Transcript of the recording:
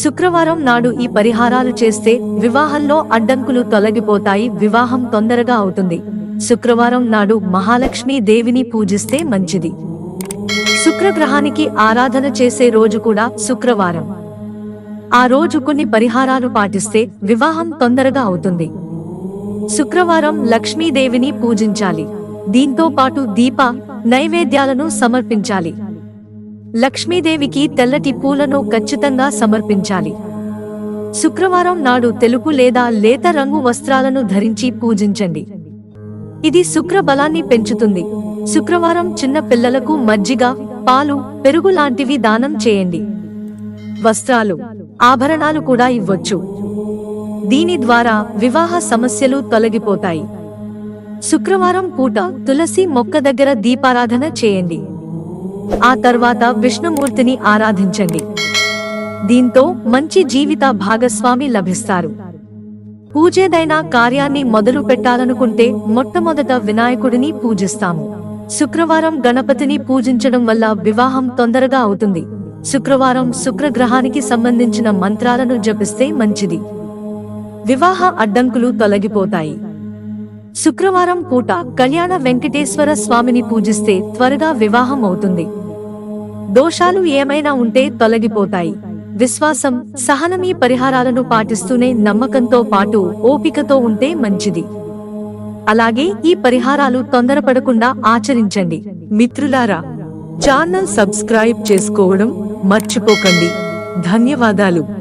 శుక్రవారం నాడు ఈ పరిహారాలు చేస్తే వివాహంలో అడ్డంకులు తొలగిపోతాయి వివాహం తొందరగా అవుతుంది. శుక్రవారం నాడు మహాలక్ష్మీ దేవిని పూజిస్తే మంచిది. శుక్రగ్రహానికి ఆరాధన చేసే రోజు కూడా శుక్రవారం. ఆ రోజు కొన్ని పరిహారాలు పాటిస్తే వివాహం తొందరగా అవుతుంది. శుక్రవారం లక్ష్మీదేవిని పూజించాలి. దీంతో పాటు దీప నైవేద్యాలను సమర్పించాలి. లక్ష్మీదేవికి తెల్లటి పూలను ఖచ్చితంగా సమర్పించాలి. శుక్రవారం నాడు తెలుపు లేదా లేత రంగు వస్త్రాలను ధరించి పూజించండి. ఇది శుక్ర బలాన్ని పెంచుతుంది. శుక్రవారం చిన్న పిల్లలకు మజ్జిగ పాలు పెరుగు లాంటివి దానం చేయండి. వస్త్రాలు ఆభరణాలు కూడా ఇవ్వచ్చు. దీని ద్వారా వివాహ సమస్యలు తొలగిపోతాయి. శుక్రవారం పూట తులసి మొక్క దగ్గర దీపారాధన చేయండి. ఆ తర్వాత విష్ణుమూర్తిని ఆరాధించండి. దీంతో మంచి జీవిత భాగస్వామి లభిస్తారు. పూజేదైనా కార్యాన్ని మొదలు పెట్టాలనుకుంటే మొట్టమొదట వినాయకుడిని పూజిస్తాము. శుక్రవారం గణపతిని పూజించడం వల్ల వివాహం తొందరగా అవుతుంది. శుక్రవారం శుక్రగ్రహానికి సంబంధించిన మంత్రాలను జపిస్తే మంచిది. వివాహ అడ్డంకులు తొలగిపోతాయి. శుక్రవారం పూట కళ్యాణ వెంకటేశ్వర స్వామిని పూజిస్తే త్వరగా వివాహం అవుతుంది. దోషాలు ఏమైనా ఉంటే తొలగిపోతాయి. విశ్వాసం సహనమీ పరిహారాలను పాటిస్తూనే నమ్మకంతో పాటు ఓపికతో ఉంటే మంచిది. అలాగే ఈ పరిహారాలు తొందరపడకుండా ఆచరించండి. మిత్రులారా ఛానల్ సబ్స్క్రైబ్ చేసుకోవడం మర్చిపోకండి. ధన్యవాదాలు.